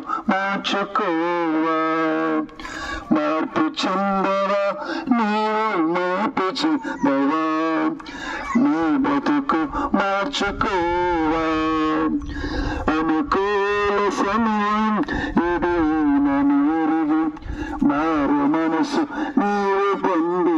మార్చుకోవా? మార్పు చెందవా? నీవు మార్పు చెందవా? నీ బతుకు మార్చుకోవా? అనుకూల సమయం ఇది నన్ను మారు మనసు నీవు పొంది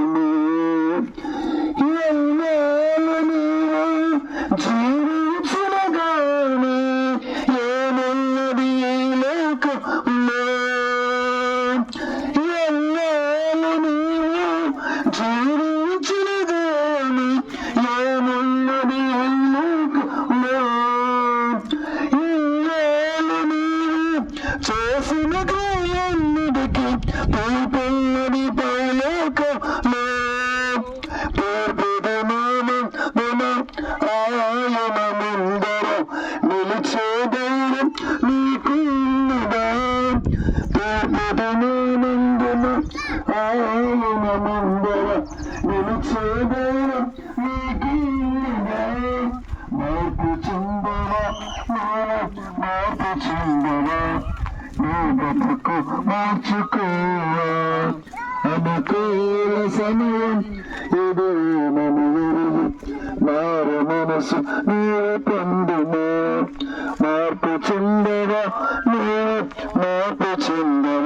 చేసిన గాయన్నిటికి పైపల్లది పైలోకంలో ఆయన ముందర నిలిచే ధైర్యం నీకున్నదా పేపదనందున ఆయన ముందర నిలిచే ధైర్యం నీకున్నదా మార్పు చెందవా మార్పు చెందవా నీ బతుకు మార్చుకోవా అనుకూల సమయం ఇది నన్ను మారు మనసు నీవు పొందుము మార్పు చెందవా? నీవు మార్పు చెందవా?